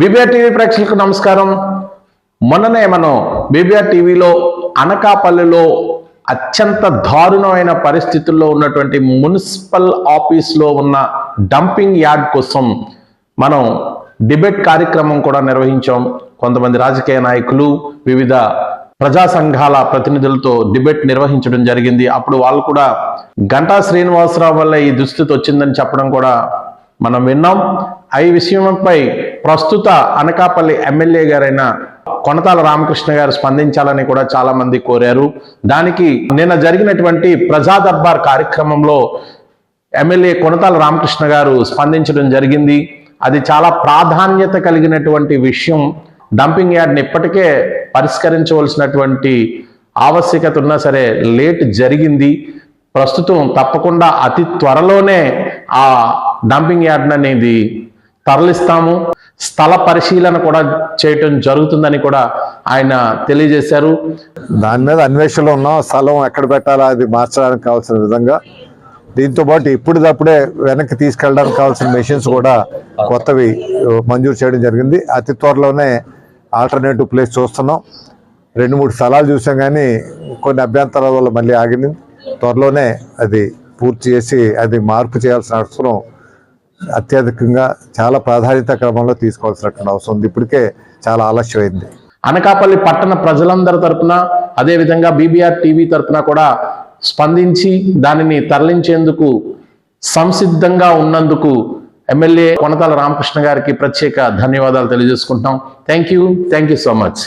BBR TV ప్రేక్షకులకు నమస్కారం. మొన్ననే మనం బీబీఆర్ టీవీలో అనకాపల్లిలో అత్యంత దారుణమైన పరిస్థితుల్లో ఉన్నటువంటి మున్సిపల్ ఆఫీస్లో ఉన్న డంపింగ్ యార్డ్ కోసం మనం డిబేట్ కార్యక్రమం కూడా నిర్వహించాం. కొంతమంది రాజకీయ నాయకులు వివిధ ప్రజా సంఘాల ప్రతినిధులతో డిబేట్ నిర్వహించడం జరిగింది. అప్పుడు వాళ్ళు కూడా గంటా శ్రీనివాసరావు వల్ల ఈ దుస్థితి వచ్చిందని చెప్పడం కూడా మనం విన్నాం. ఈ విషయంపై ప్రస్తుత అనకాపల్లి ఎమ్మెల్యే గారైన కొనతాల రామకృష్ణ గారు స్పందించాలని కూడా చాలా మంది కోరారు. దానికి నిన్న జరిగినటువంటి ప్రజా దర్బార్ కార్యక్రమంలో ఎమ్మెల్యే కొనతాల రామకృష్ణ గారు స్పందించడం జరిగింది. అది చాలా ప్రాధాన్యత కలిగినటువంటి విషయం. డంపింగ్ యార్డ్ని ఇప్పటికే పరిష్కరించవలసినటువంటి ఆవశ్యకత ఉన్నా సరే లేట్ జరిగింది. ప్రస్తుతం తప్పకుండా అతి త్వరలోనే ఆ డంపింగ్ యార్డ్ అనేది తరలిస్తాము. స్థల పరిశీలన కూడా చేయటం జరుగుతుందని కూడా ఆయన తెలియజేశారు. దాని మీద అన్వేషణలో ఉన్నాం. స్థలం ఎక్కడ పెట్టాలా అది మార్చడానికి కావాల్సిన విధంగా. దీంతో పాటు ఇప్పుడుదప్పుడే వెనక్కి తీసుకెళ్ళడానికి కావాల్సిన మెషిన్స్ కూడా కొత్తవి మంజూరు చేయడం జరిగింది. అతి త్వరలోనే ఆల్టర్నేటివ్ ప్లేస్ చూస్తున్నాం. రెండు మూడు స్థలాలు చూసాం కానీ కొన్ని అభ్యంతరాల వల్ల మళ్ళీ ఆగింది. త్వరలోనే అది పూర్తి చేసి అది మార్పు చేయాల్సిన అవసరం అత్యధికంగా చాలా ప్రాధాన్యత క్రమంలో తీసుకోవాల్సినటువంటి అవసరం ఉంది. ఇప్పటికే చాలా ఆలస్యమైంది. అనకాపల్లి పట్టణ ప్రజలందరి తరపున అదేవిధంగా బీబీఆర్ టీవీ తరపున కూడా స్పందించి దానిని తరలించేందుకు సంసిద్ధంగా ఉన్నందుకు ఎమ్మెల్యే కొనతాల రామకృష్ణ గారికి ప్రత్యేక ధన్యవాదాలు తెలియజేసుకుంటున్నాం. Thank you thank you so much